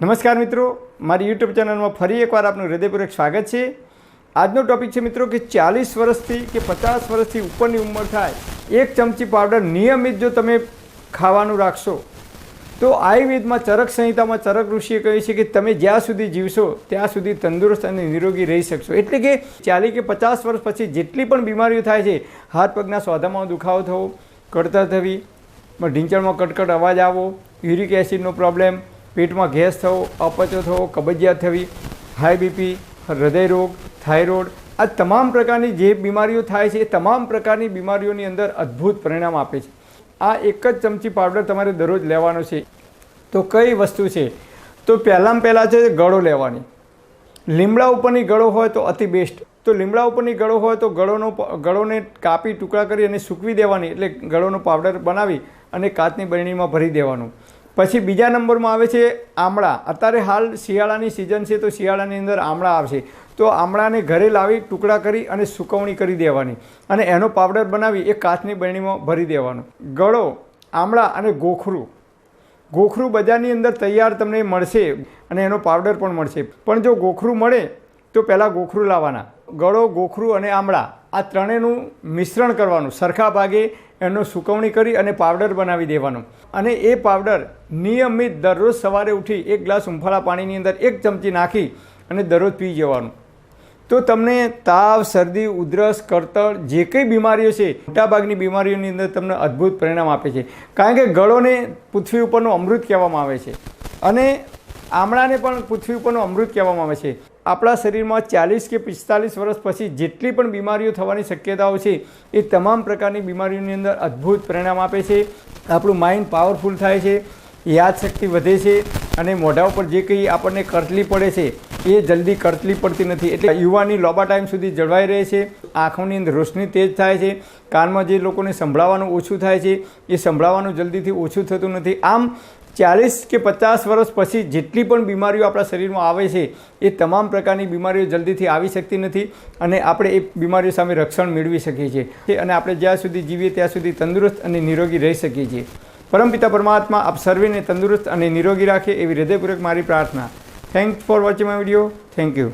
નમસ્કાર મિત્રો, મારી યુટ્યુબ ચેનલમાં ફરી એકવાર આપનું હૃદયપૂર્વક સ્વાગત છે. આજનો ટોપિક છે મિત્રો કે ચાલીસ વર્ષથી કે પચાસ વર્ષથી ઉપરની ઉંમર થાય, એક ચમચી પાવડર નિયમિત જો તમે ખાવાનું રાખશો, તો આયુર્વેદમાં ચરક સંહિતામાં ચરક ઋષિએ કહ્યું છે કે તમે જ્યાં સુધી જીવશો, ત્યાં સુધી તંદુરસ્ત અને નિરોગી રહી શકશો. એટલે કે ચાલી કે પચાસ વર્ષ પછી જેટલી પણ બીમારીઓ થાય છે, હાથ પગના સ્વાદામાં દુખાવો થવો, કડતર થવી, ઢીંચણમાં કટકટ અવાજ આવવો, યુરિક એસિડનો પ્રોબ્લેમ પેટમાં ગેસ થવો, અપચો થવો, કબજિયાત થવી હાઈ બીપી હૃદયરોગ થાઇરોઇડ, આ તમામ પ્રકારની જે બીમારીઓ થાય છે, એ તમામ પ્રકારની બીમારીઓની અંદર અદ્ભુત પરિણામ આપે છે. આ એક જ ચમચી પાવડર તમારે દરરોજ લેવાનો છે. તો કઈ વસ્તુ છે? તો પહેલાં પહેલાં છે ગળો લેવાની. લીમડા ઉપરની ગળો હોય તો અતિ બેસ્ટ તો લીમડા ઉપરની ગળો હોય તો ગળોનો ગળોને કાપી ટુકડા કરી અને સૂકવી દેવાની. એટલે ગળોનો પાવડર બનાવી અને કાચની બરણીમાં ભરી દેવાનું. પછી બીજા નંબરમાં આવે છે આમળા. અત્યારે હાલ શિયાળાની સિઝન છે તો શિયાળાની અંદર આમળા આવશે. તો આમળાને ઘરે લાવી ટુકડા કરી અને સુકવણી કરી દેવાની. અને એનો પાવડર બનાવી એ કાચની બરણીમાં ભરી દેવાનો. ગળો, આમળા અને ગોખરું. ગોખરું બજારની અંદર તૈયાર તમને મળશે અને એનો પાવડર પણ મળશે. પણ જો ગોખરું મળે, તો પહેલાં ગોખરું લાવવાના. ગળો, ગોખરું અને આમળા. આ ત્રણેયનું મિશ્રણ કરવાનું. સરખા ભાગે એનો સુકવણી કરી અને પાવડર બનાવી દેવાનો. અને એ પાવડર નિયમિત દરરોજ સવારે ઉઠી એક ગ્લાસ ઉંફાળા પાણીની અંદર એક ચમચી નાખી અને દરરોજ પી જવાનું. તો તમને તાવ, શરદી, ઉધરસ કરતળ જે કંઈ બીમારીઓ છે, મોટાભાગની બીમારીઓની અંદર તમને અદ્ભુત પરિણામ આપે છે. કારણ કે ગળોને પૃથ્વી ઉપરનું અમૃત કહેવામાં આવે છે. અને આમળાને પણ પૃથ્વી ઉપરનું અમૃત કહેવામાં આવે છે. આપણા શરીરમાં ચાલીસ કે પિસ્તાલીસ વર્ષ પછી જેટલી પણ બીમારીઓ થવાની શક્યતાઓ છે, એ તમામ પ્રકારની બીમારીઓની અંદર અદ્ભુત પરિણામ આપે છે. આપણું માઇન્ડ પાવરફુલ થાય છે, યાદશક્તિ વધે છે અને મોઢા ઉપર જે કંઈ આપણને કરતલી પડે છે, એ જલ્દી કરતલી પડતી નથી. એટલે યુવાની લાંબા ટાઈમ સુધી જળવાઈ રહે છે, આંખોની અંદર રોશની તેજ થાય છે, કાનમાં જે લોકોને સંભળાવવાનું ઓછું થાય છે, એ સંભળાવવાનું જલ્દીથી ઓછું થતું નથી. આમ ચાલીસ કે પચાસ વર્ષ પછી જેટલી પણ બીમારીઓ આપણા શરીરમાં આવે છે, એ તમામ પ્રકારની બીમારીઓ જલ્દીથી આવી શકતી નથી અને આપણે એ બીમારીઓ સામે રક્ષણ મેળવી શકીએ છીએ. અને આપણે જ્યાં સુધી જીવીએ ત્યાં સુધી તંદુરસ્ત અને નિરોગી રહી શકીએ છીએ. પરમપિતા પરમાત્મા, આપ સર્વેને તંદુરસ્ત અને નિરોગી રાખે એવી હૃદયપૂર્વક મારી પ્રાર્થના. Thank for watching my video thank you